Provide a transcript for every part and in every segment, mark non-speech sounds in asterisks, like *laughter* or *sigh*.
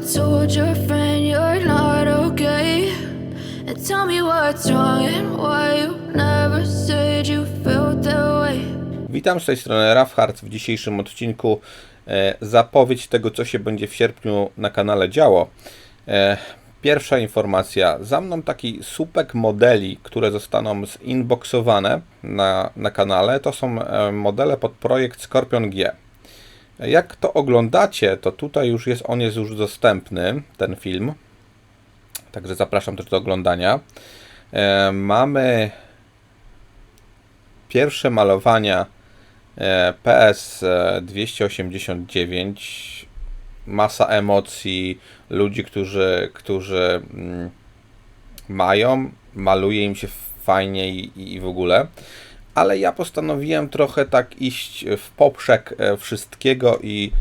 told your friend you're not okay? And tell me what's wrong and why you never said you felt that way. Witam z tej strony Rafhard w dzisiejszym odcinku. E, zapowiedź tego, co się będzie w sierpniu na kanale działo. E, pierwsza informacja. Za mną taki słupek modeli, które zostaną zinboxowane na, na kanale. To są e, modele pod projekt Scorpion G. Jak to oglądacie, to tutaj już jest, on jest już dostępny, ten film. Także zapraszam też do oglądania. E, mamy pierwsze malowania e, PS e, 289. Masa emocji, ludzi, którzy, którzy mm, mają, maluje im się fajnie i, i w ogóle. Ale ja postanowiłem trochę tak iść w poprzek e, wszystkiego i,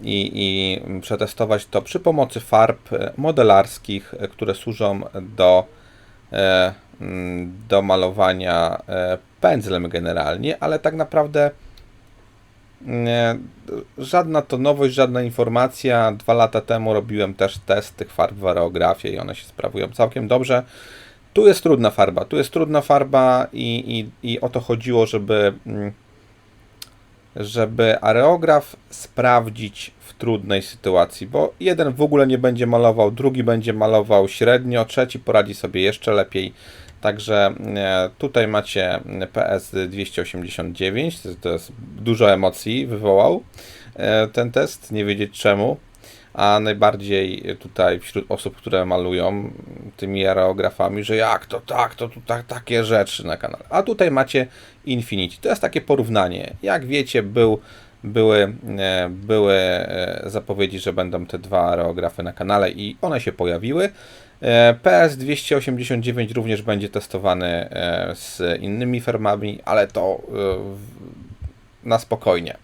i, i przetestować to przy pomocy farb e, modelarskich, e, które służą do, mm, do malowania pędzlem generalnie, ale tak naprawdę nie, żadna to nowość, żadna informacja. Dwa lata temu robiłem też test tych farb w aerografie i one się sprawują całkiem dobrze. Tu jest trudna farba, tu jest trudna farba i, i, i o to chodziło, żeby, mm, żeby areograf sprawdzić w trudnej sytuacji, bo jeden w ogóle nie będzie malował, drugi będzie malował średnio, trzeci poradzi sobie jeszcze lepiej. Także e, tutaj macie PS 289, to- to jest dużo emocji wywołał e, ten test, nie wiedzieć czemu, a najbardziej tutaj wśród osób, które malują tymi aerografami, że jak to tak, to tu tak, takie rzeczy na kanale. A tutaj macie Infinity. To jest takie porównanie. Jak wiecie, był, były, e, były e, zapowiedzi, że będą te dwa aerografy na kanale i one się pojawiły. E, PS289 również będzie testowany z innymi firmami, ale to na spokojnie.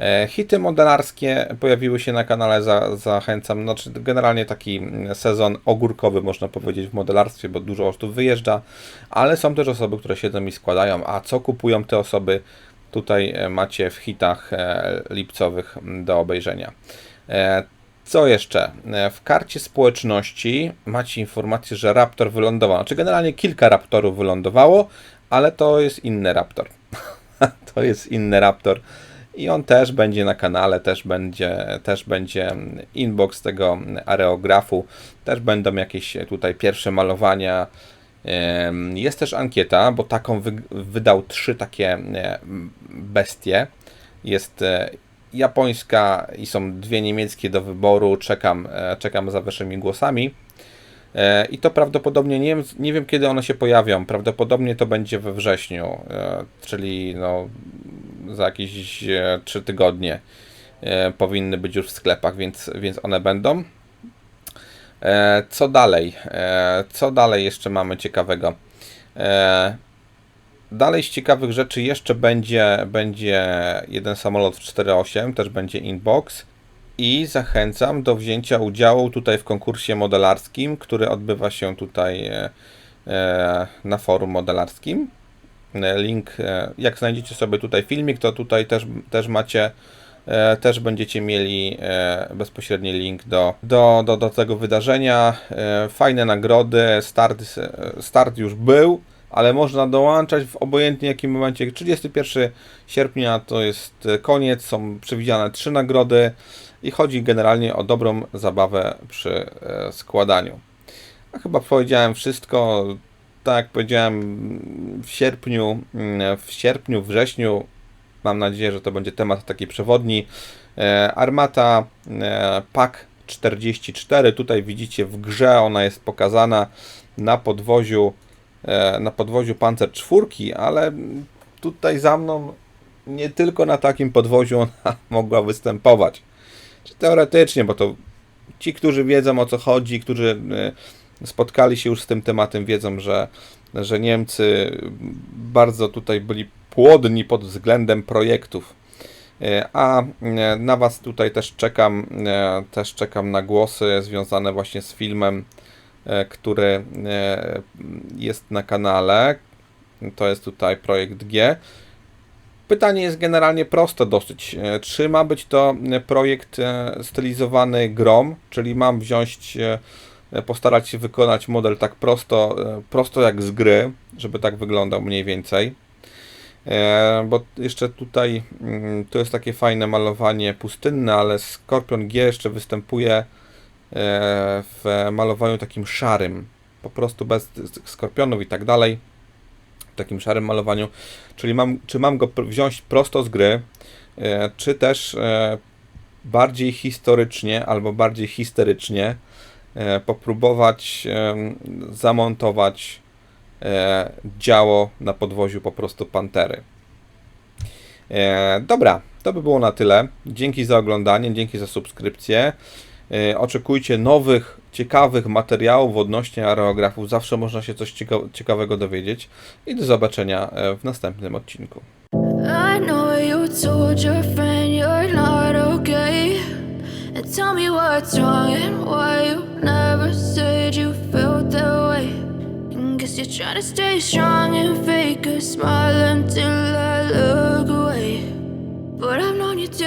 E, Hity modelarskie pojawiły się na kanale, za, zachęcam. Znaczy, generalnie taki mm, sezon ogórkowy, można powiedzieć, w modelarstwie, bo dużo osób wyjeżdża, ale są też osoby, które siedzą i składają. A co kupują te osoby? Tutaj e, macie w hitach e, lipcowych m, do obejrzenia. Co jeszcze? W karcie społeczności macie informację, że Raptor wylądował. Znaczy, generalnie kilka Raptorów wylądowało, ale to jest inny Raptor. *laughs* to jest inny Raptor. I on też będzie na kanale, też będzie, też będzie inbox tego areografu, też będą jakieś tutaj pierwsze malowania. Jest też ankieta, bo taką wy, wydał trzy takie bestie. Jest e, japońska i są dwie niemieckie do wyboru. Czekam, e, czekam za waszymi głosami. E, I to prawdopodobnie nie nie wiem kiedy one się pojawią. Prawdopodobnie to będzie we wrześniu, czyli no, za jakieś e, 3 tygodnie e, powinny być już w sklepach, więc, więc one będą. E, Co dalej? E, Co dalej jeszcze mamy ciekawego? E, Dalej z ciekawych rzeczy jeszcze będzie, będzie jeden samolot w 4.8, też będzie inbox. I zachęcam do wzięcia udziału tutaj w konkursie modelarskim, który odbywa się tutaj e, e, na forum modelarskim. E, Link, e, jak znajdziecie sobie tutaj filmik, to tutaj też, też macie, e, też będziecie mieli bezpośredni link do, do, do, do tego wydarzenia. Fajne nagrody, start, start już był, ale można dołączać w obojętnie jakim momencie. 31 sierpnia to jest koniec, są przewidziane trzy nagrody i chodzi generalnie o dobrą zabawę przy składaniu. A chyba powiedziałem wszystko. Tak jak powiedziałem w sierpniu, w sierpniu, wrześniu, mam nadzieję, że to będzie temat taki przewodni. E, Armata e, PAK 44, tutaj widzicie w grze, ona jest pokazana na podwoziu, e, na podwoziu Panzer 4, ale tutaj za mną nie tylko na takim podwoziu ona *laughs* mogła występować. Czy teoretycznie, bo to ci, którzy wiedzą o co chodzi, którzy spotkali się już z tym tematem, wiedzą, że, że Niemcy bardzo tutaj byli płodni pod względem projektów. Y, A y, na Was tutaj też czekam, y, też czekam na głosy związane właśnie z filmem, który jest na kanale. To jest tutaj projekt G. pytanie jest generalnie proste dosyć. E, Czy ma być to e, projekt e, stylizowany grom, czyli mam wziąć, e, postarać się wykonać model tak prosto, e, prosto jak z gry, żeby tak wyglądał mniej więcej. E, Bo jeszcze tutaj mm, to jest takie fajne malowanie pustynne, ale Skorpion G jeszcze występuje e, w malowaniu takim szarym, po prostu bez skorpionów i tak dalej, w takim szarym malowaniu. Czyli mam, czy mam go wziąć prosto z gry, e, czy też e, bardziej historycznie albo bardziej histerycznie e, popróbować em, zamontować e, działo na podwoziu po prostu Pantery. E, dobra, to by było na tyle. Dzięki za oglądanie, dzięki za subskrypcję. E, oczekujcie nowych, ciekawych materiałów odnośnie aerografów. Zawsze można się coś cieka- ciekawego dowiedzieć. I do zobaczenia e, w następnym odcinku. I know you told your friend you're not okay. And tell me what's wrong and why You're trying to stay strong and fake a smile until I look away. But I've known you too.